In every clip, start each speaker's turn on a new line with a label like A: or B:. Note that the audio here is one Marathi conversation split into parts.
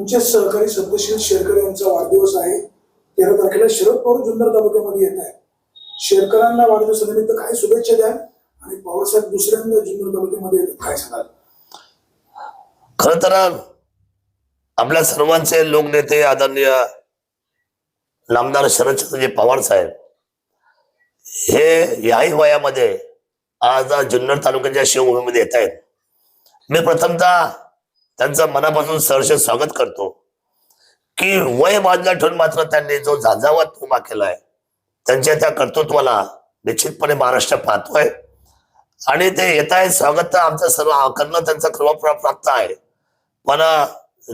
A: तुमचे सहकारी सत्यशील शेरकर यांचा वाढदिवस आहे. तेरा तारखेला शरद पवार जुन्नर तालुक्यामध्ये येत आहे शेरकरांना वाढदिवसानिमित्त काय शुभेच्छा द्याल? आणि पवारसाहेब दुसऱ्यांदा जुन्नर तालुक्यामध्ये येतात काय सांगाल?
B: खर तर आपल्या सर्वांचे लोकनेते आदरणीय नामदार शरदचंद्रजी पवार साहेब हे याही वयामध्ये आज जुन्नर तालुक्याच्या शिवभूमीमध्ये येत आहेत. मी प्रथमतः त्यांचं मनापासून सहर्ष स्वागत करतो. की वय बाजूला ठेवून मात्र त्यांनी जो झांजावत उभा केलाय त्यांच्या त्या कर्तृत्वाला निश्चितपणे महाराष्ट्र पाहतोय. आणि ते येत आहे स्वागत तर आमचं सर्व करणं त्यांचा क्रम प्राप्त आहे. पण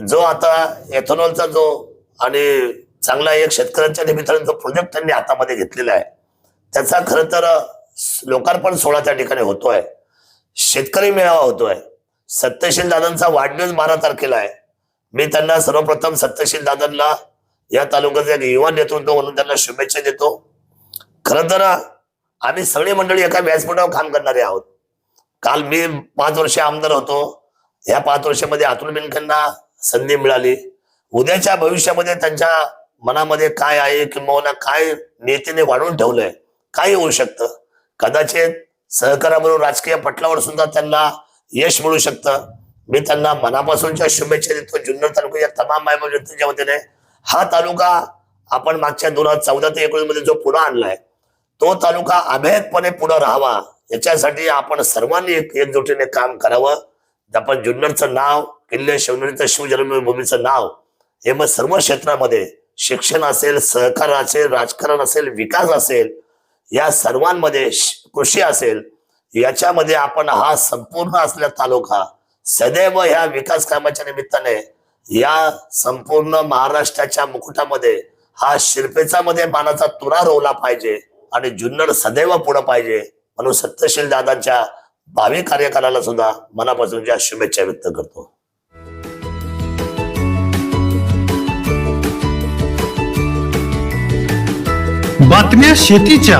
B: जो आता एथेनॉलचा जो आणि चांगला एक शेतकऱ्यांच्या निमित्ताने जो प्रोजेक्ट त्यांनी हातामध्ये घेतलेला आहे त्याचा खरं तर लोकार्पण सोहळा त्या ठिकाणी होतोय. शेतकरी मेळावा होतोय. सत्यशील दादांचा वाढदिवस बारा तारखेला आहे. मी त्यांना सर्वप्रथम सत्यशील दादांना या तालुक्याचा एक युवा नेतृत्व म्हणून त्यांना शुभेच्छा देतो. खरं तर आम्ही सगळी मंडळी एका व्यासपीठावर काम करणारे आहोत. काल मी पाच वर्ष आमदार होतो. या पाच वर्षामध्ये अतुल बेनकेंना संधी मिळाली. उद्याच्या भविष्यामध्ये त्यांच्या मनामध्ये काय आहे किंवा काय नेतेने वाढवून ठेवलंय काय होऊ शकतं? कदाचित सहकाराबरोबर राजकीय पटलावर सुद्धा त्यांना यश मिळू शकतं. मी त्यांना मनापासूनच्या शुभेच्छा देतो. जुन्नर तालुक्याच्या तमाम मायबाप जनतेच्या वतीने. हा तालुका आपण मागच्या दोन हजार चौदा ते एकोणीसमध्ये जो पुढे आणलाय तो तालुका अभेदपणे पुढे राहावा. याच्यासाठी आपण सर्वांनी एक एकजुटीने काम करावं. आपण जुन्नरचं नाव किल्ले शिवनेरीचं शिवजन्मभूमीचं नाव हे मग सर्व क्षेत्रामध्ये शिक्षण असेल सहकार असेल राजकारण असेल विकास असेल या सर्वांमध्ये कृषी असेल याच्यामध्ये आपण हा संपूर्ण असल्या तालुका सदैव ह्या विकास कामाच्या निमित्ताने या संपूर्ण महाराष्ट्राच्या मुकुटामध्ये हा शिर्पेचा मध्ये मानाचा तुरा रोवला पाहिजे आणि जुन्नर सदैव पुढे पाहिजे म्हणून सत्यशील दादांच्या भावी कार्यकालाला सुद्धा मनापासूनच्या शुभेच्छा व्यक्त करतो.
C: बातम्या शेतीच्या.